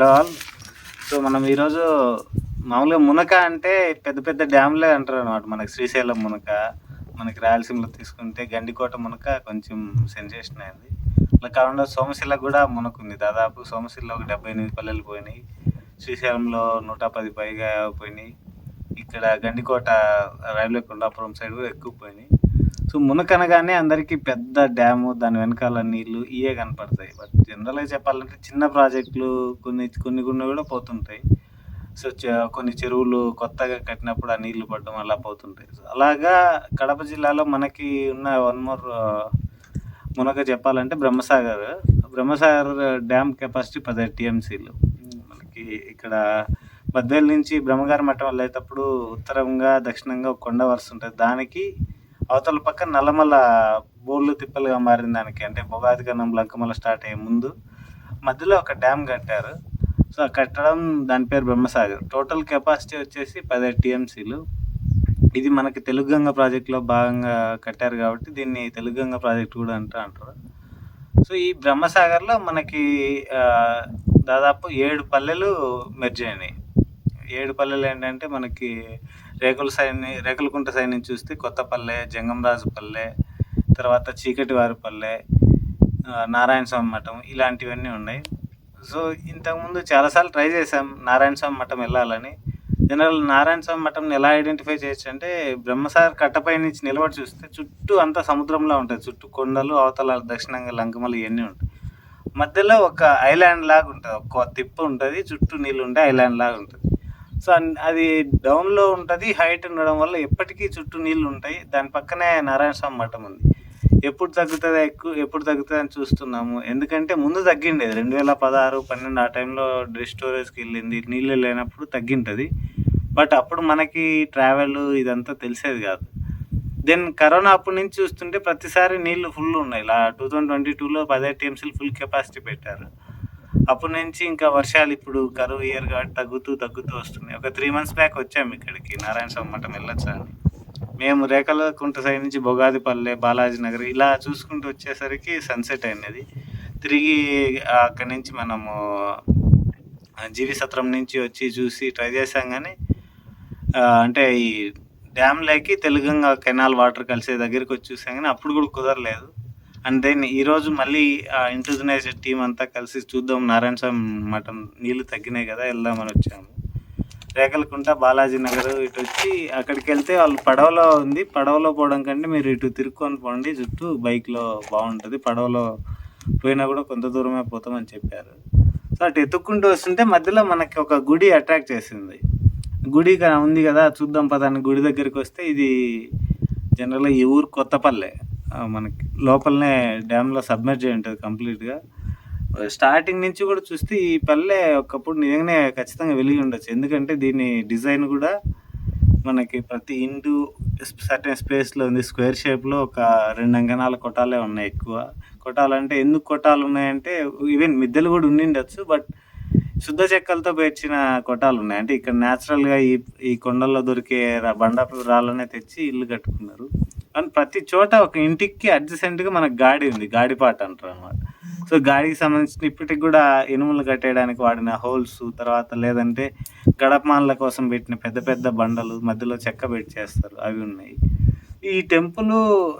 Hello all. So మనం ఈరోజు మామూలుగా మునక అంటే పెద్ద పెద్ద డ్యామ్లే అంటారు అనమాట మనకి శ్రీశైలం మునక. మనకి రాయలసీమలో తీసుకుంటే గండికోట మునక కొంచెం సెన్సేషన్ అయింది. అలా కాకుండా సోమశిల కూడా మునక ఉంది దాదాపు సోమశిలలో ఒక డెబ్బై ఎనిమిది పల్లెలు పోయినాయి. శ్రీశైలంలో నూట పది పైగా పోయినాయి. ఇక్కడ గండికోట రైల్వే కొండాపురం సైడ్ కూడా ఎక్కువ పోయినాయి. సో మునక అనగానే అందరికీ పెద్ద డ్యాము దాని వెనకాల నీళ్ళు ఇవే కనపడతాయి. బట్ జనరల్గా చెప్పాలంటే చిన్న ప్రాజెక్టులు కొన్ని కొన్ని కొన్ని కూడా పోతుంటాయి. సో చ- కొన్ని చెరువులు కొత్తగా కట్టినప్పుడు ఆ నీళ్ళు పడడం అలా పోతుంటాయి. సో అలాగా కడప జిల్లాలో మనకి ఉన్న వన్ మోర్ మునక చెప్పాలంటే బ్రహ్మసాగర్. బ్రహ్మసాగర్ డ్యామ్ కెపాసిటీ పదిహేడు టీఎంసీలు. మనకి ఇక్కడ బద్వేల్ నుంచి బ్రహ్మగారి మఠం వెళ్ళేటప్పుడు ఉత్తరంగా దక్షిణంగా కొండ వరుస ఉంటుంది. దానికి అవతల పక్క నల్లమల్ల బోర్లు తిప్పలుగా మారిన దానికి అంటే భోగాది కన్నం లంకమల స్టార్ట్ అయ్యే ముందు మధ్యలో ఒక డ్యామ్ కట్టారు. సో ఆ కట్టడం దాని పేరు బ్రహ్మసాగర్. టోటల్ కెపాసిటీ వచ్చేసి పదిహేడు టీఎంసీలు. ఇది మనకి తెలుగుగంగ ప్రాజెక్ట్లో భాగంగా కట్టారు కాబట్టి దీన్ని తెలుగుగంగ ప్రాజెక్ట్ కూడా అంటూ అంటారు. సో ఈ బ్రహ్మసాగర్లో మనకి దాదాపు ఏడు పల్లెలు మెర్జ్ అయినాయి. ఏడు పల్లెలు ఏంటంటే మనకి రేకుల సైడ్ రేకులకుంట సైడ్ నుంచి చూస్తే కొత్తపల్లె జంగంరాజు పల్లె తర్వాత చీకటివారి పల్లె నారాయణ స్వామి మఠం ఇలాంటివన్నీ ఉన్నాయి. సో ఇంతకుముందు చాలాసార్లు ట్రై చేశాం నారాయణ స్వామి మఠం వెళ్ళాలని. జనరల్ నారాయణ స్వామి మఠంని ఎలా ఐడెంటిఫై చేయొచ్చు అంటే బ్రహ్మసార్ కట్టపై నుంచి నిలబడి చూస్తే చుట్టూ అంతా సముద్రంలో ఉంటుంది. చుట్టూ కొండలు అవతల దక్షిణంగా లంకమలు ఇవన్నీ ఉంటాయి. మధ్యలో ఒక ఐలాండ్ లాగా ఉంటుంది. ఒక తిప్పు ఉంటుంది. చుట్టూ నీళ్ళు ఉంటే ఐలాండ్ లాగా ఉంటుంది. సో అది డౌన్లో ఉంటుంది హైట్ ఉండడం వల్ల ఎప్పటికీ చుట్టూ నీళ్ళు ఉంటాయి. దాని పక్కనే నారాయణ స్వామి మఠం ఉంది. ఎప్పుడు తగ్గుతుందా ఎక్కువ ఎప్పుడు తగ్గుతుంది అని చూస్తున్నాము. ఎందుకంటే ముందు తగ్గిండేది. రెండు వేల పదహారు పన్నెండు ఆ టైంలో డ్రెస్ స్టోరేజ్కి వెళ్ళింది. నీళ్ళు లేనప్పుడు తగ్గింటుంది. బట్ అప్పుడు మనకి ట్రావెల్ ఇదంతా తెలిసేది కాదు. దెన్ కరోనా అప్పటి నుంచి చూస్తుంటే ప్రతిసారి నీళ్ళు ఫుల్ ఉన్నాయి. ఇలా టూ థౌజండ్ ట్వంటీ టూలో పదే టీఎంసీలు ఫుల్ కెపాసిటీ పెట్టారు. అప్పటి నుంచి ఇంకా వర్షాలు ఇప్పుడు కరువు ఇయర్ కాబట్టి తగ్గుతూ తగ్గుతూ వస్తున్నాయి. ఒక త్రీ మంత్స్ బ్యాక్ వచ్చాము ఇక్కడికి నారాయణ స్వామి మఠం వెళ్ళొచ్చా అని. మేము రేఖల కుంట సైడ్ నుంచి బొగాదిపల్లె బాలాజీ నగర్ ఇలా చూసుకుంటూ వచ్చేసరికి సన్సెట్ అయినది. తిరిగి అక్కడి నుంచి మనము జీవి సత్రం నుంచి వచ్చి చూసి ట్రై చేసాం కానీ అంటే ఈ డ్యామ్లోకి తెలుగంగా కెనాల్ వాటర్ కలిసే దగ్గరికి వచ్చి చూసాం కానీ అప్పుడు కూడా కుదరలేదు. అండ్ దెన్ ఈరోజు మళ్ళీ ఇంటర్నైజ్ టీం అంతా కలిసి చూద్దాం. నారాయణ స్వామి మఠం నీళ్ళు తగ్గినాయి కదా వెళ్దామని వచ్చాము. రేకలకుంట బాలాజీ నగర్ ఇటు వచ్చి అక్కడికి వెళ్తే వాళ్ళు పడవలో ఉంది. పడవలో పోవడం కంటే మీరు ఇటు తిరుక్కొని పోండి. చుట్టూ బైక్లో బాగుంటుంది. పడవలో పోయినా కూడా కొంత దూరమే పోతామని చెప్పారు. సో అటు ఎత్తుక్కుంటూ వస్తుంటే మధ్యలో మనకి ఒక గుడి అట్రాక్ట్ చేసింది. గుడి ఉంది కదా చూద్దాం పదాన్ని. గుడి దగ్గరికి వస్తే ఇది జనరల్గా ఈ ఊరు కొత్తపల్లె. మనకి లోపలనే డ్యామ్లో సబ్మర్జ్ అయి ఉంటుంది కంప్లీట్గా. స్టార్టింగ్ నుంచి కూడా చూస్తే ఈ పల్లె ఒకప్పుడు నిజంగానే ఖచ్చితంగా వెలిగి ఉండొచ్చు. ఎందుకంటే దీని డిజైన్ కూడా మనకి ప్రతి ఇంటూ సర్టెన్ స్పేస్లో ఉంది. స్క్వేర్ షేప్లో ఒక రెండు అంగనాల కొట్టాలే ఉన్నాయి ఎక్కువ. కొట్టాలంటే ఎందుకు కొట్టాలు ఉన్నాయంటే ఈవెన్ మిద్దెలు కూడా ఉండిండొచ్చు బట్ శుద్ధ చెక్కలతో పేర్చిన కొట్టాలు ఉన్నాయి. అంటే ఇక్కడ న్యాచురల్గా ఈ ఈ కొండల్లో దొరికే రా- బండపు రాళ్ళనే తెచ్చి ఇల్లు కట్టుకున్నారు. అండ్ ప్రతి చోట ఒక ఇంటికి అడ్జసెంట్గా మనకు గాడి ఉంది గాడిపాట అంటారు అనమాట సో గాడికి సంబంధించిన ఇప్పటికి కూడా ఇనుములు కట్టేయడానికి వాడిన హోల్స్ తర్వాత లేదంటే గడపమాన్ల కోసం పెట్టిన పెద్ద పెద్ద బండలు మధ్యలో చెక్క పెట్టి చేస్తారు అవి ఉన్నాయి. ఈ టెంపుల్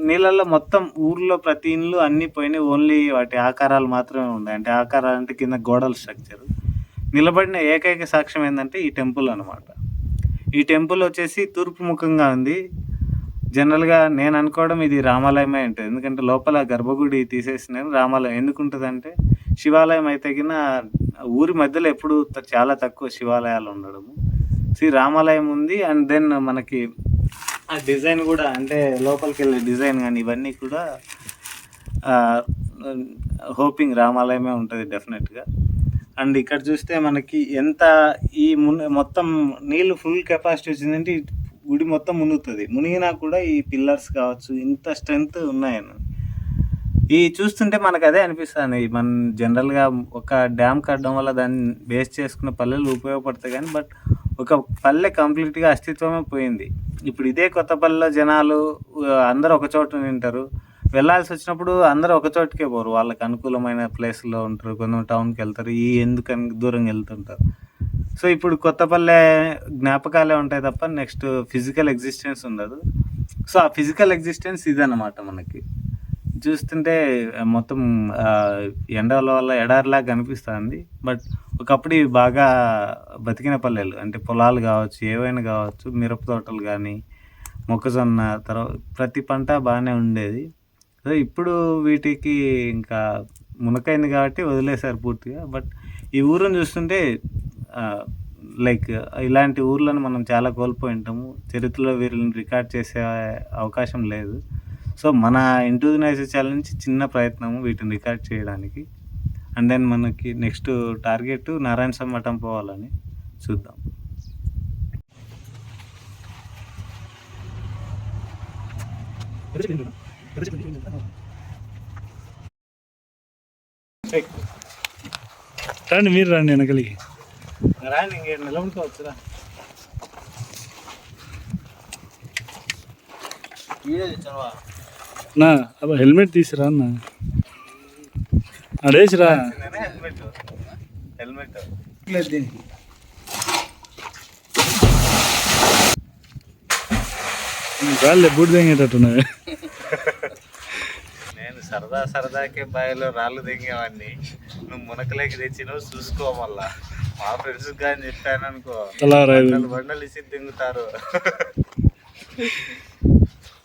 నీళ్ళల్లో మొత్తం ఊర్లో ప్రతి ఇండ్లు అన్ని పోయినాయి ఓన్లీ వాటి ఆకారాలు మాత్రమే ఉన్నాయి. అంటే ఆకారాలు అంటే కింద గోడల స్ట్రక్చర్. నిలబడిన ఏకైక సాక్ష్యం ఏంటంటే ఈ టెంపుల్ అన్నమాట. ఈ టెంపుల్ వచ్చేసి తూర్పు ముఖంగా ఉంది. జనరల్గా నేను అనుకోవడం ఇది రామాలయమే ఉంటుంది ఎందుకంటే లోపల గర్భగుడి తీసేసిన రామాలయం ఎందుకు ఉంటుందంటే శివాలయం అయితే కింద ఊరి మధ్యలో ఎప్పుడు చాలా తక్కువ శివాలయాలు ఉండడము. శ్రీ రామాలయం ఉంది అండ్ దెన్ మనకి ఆ డిజైన్ కూడా అంటే లోపలికి వెళ్ళే డిజైన్ కానీ ఇవన్నీ కూడా హోపింగ్ రామాలయమే ఉంటుంది డెఫినెట్గా. అండ్ ఇక్కడ చూస్తే మనకి ఎంత ఈ మున్ మొత్తం నీళ్ళు ఫుల్ కెపాసిటీ వచ్చిందంటే గుడి మొత్తం మునుగుతుంది మునిగినా కూడా ఈ పిల్లర్స్ కావచ్చు ఇంత స్ట్రెంగ్త్ ఉన్నాయని. ఈ చూస్తుంటే మనకు అదే అనిపిస్తుంది. మన జనరల్గా ఒక డ్యామ్ కట్టడం వల్ల దాన్ని బేస్ చేసుకున్న పల్లెలు ఉపయోగపడతాయి కానీ బట్ ఒక పల్లె కంప్లీట్గా అస్తిత్వమే పోయింది. ఇప్పుడు ఇదే కొత్త పల్లెలో జనాలు అందరూ ఒక చోట వింటారు వెళ్ళాల్సి వచ్చినప్పుడు అందరూ ఒక చోటుకే పోరు. వాళ్ళకి అనుకూలమైన ప్లేస్లో ఉంటారు కొంచెం టౌన్కి వెళ్తారు ఈ ఎందుకని దూరంగా వెళ్తుంటారు. సో ఇప్పుడు కొత్తపల్లె జ్ఞాపకాలే ఉంటాయి తప్ప నెక్స్ట్ ఫిజికల్ ఎగ్జిస్టెన్స్ ఉండదు. సో ఆ ఫిజికల్ ఎగ్జిస్టెన్స్ ఇదన్నమాట మనకి. చూస్తుంటే మొత్తం ఎండల వల్ల ఎడారిలాగా కనిపిస్తుంది. బట్ ఒకప్పుడు ఇవి బాగా బతికిన పల్లెలు. అంటే పొలాలు కావచ్చు ఏవైనా కావచ్చు మిరప తోటలు కానీ మొక్కజొన్న తర్వాత ప్రతి పంట బాగానే ఉండేది. సో ఇప్పుడు వీటికి ఇంకా మునకైంది కాబట్టి వదిలేశారు పూర్తిగా. బట్ ఈ ఊరుని చూస్తుంటే లైక్ ఇలాంటి ఊర్లను మనం చాలా కోల్పోయి ఉంటాము చరిత్రలో వీళ్ళని రికార్డ్ చేసే అవకాశం లేదు. సో మన ఇంటూనైజ్ ఛాలెంజ్ చిన్న ప్రయత్నము వీటిని రికార్డ్ చేయడానికి. అండ్ దెన్ మనకి నెక్స్ట్ టార్గెట్ నారాయణ స్వామి మఠం పోవాలని చూద్దాం. రండి మీరు రండి వెనకలికి. రాని ఇంకేడు నిలబడుకోవచ్చురా. నా అబ్బా హెల్మెట్ తీసిరా అన్న. అడేసిరా హెల్మెట్. హెల్మెట్. రాళ్ళే బూడి తెంగేటట్టున్నాయి నేను సరదా సరదాకే బావిలో రాళ్ళు దిగేవాడిని నువ్వు మునకలేకి తెచ్చినావు చూసుకో మళ్ళా. మా ఫ్రెండ్స్ కానీ చెప్పాను అనుకో. బండలు ఇసి దింగుతారు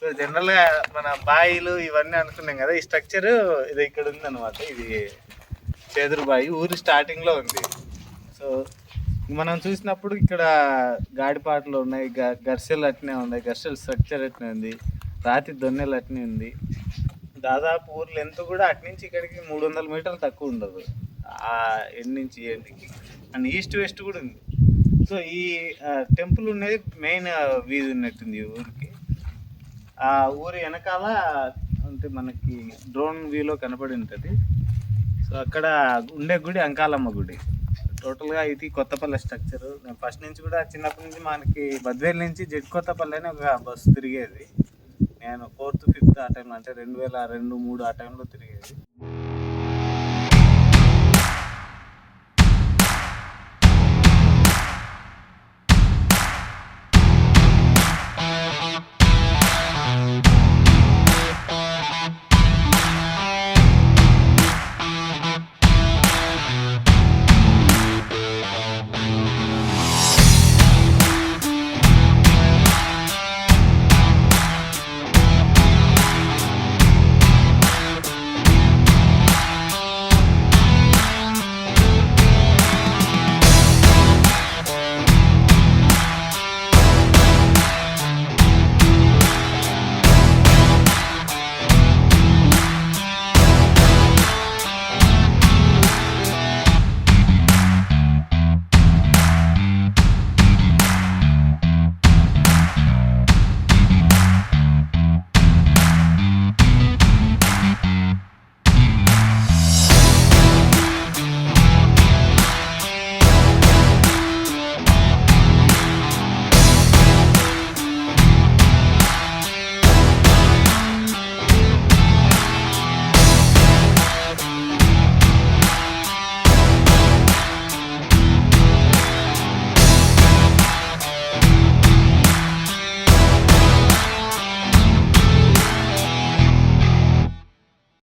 సో జనరల్గా మన బాయిలు ఇవన్నీ అనుకున్నాం కదా ఈ స్ట్రక్చర్ ఇది ఇక్కడ ఉంది అనమాట ఇది చేదురు బాయి ఊరి స్టార్టింగ్లో ఉంది. సో మనం చూసినప్పుడు ఇక్కడ గాడిపాటలు ఉన్నాయి గర్సెలు అట్నే ఉన్నాయి గర్సెల స్ట్రక్చర్ అట్నే ఉంది రాతి దొన్నెలు అట్నే ఉంది. దాదాపు ఊరు లెంత్ కూడా అటు నుంచి ఇక్కడికి మూడు వందల మీటర్లు తక్కువ ఉండదు. ఆ ఎండ్ నుంచి ఈ ఎండ్కి. అండ్ ఈస్ట్ వెస్ట్ కూడా ఉంది. సో ఈ టెంపుల్ ఉన్నది మెయిన్ వీధి ఉన్నట్టుంది ఈ ఊరికి. ఆ ఊరి వెనకాల అంటే మనకి డ్రోన్ వ్యూలో కనపడి ఉంటుంది సో అక్కడ ఉండే గుడి అంకాలమ్మ గుడి. టోటల్గా ఇది కొత్తపల్లె స్ట్రక్చర్. నేను ఫస్ట్ నుంచి కూడా చిన్నప్పటి నుంచి మనకి బద్వేలు నుంచి జడ్ కొత్తపల్లి అని ఒక బస్సు తిరిగేది. నేను ఫోర్త్ ఫిఫ్త్ ఆ టైంలో అంటే రెండు వేల రెండు మూడు ఆ టైంలో తిరిగి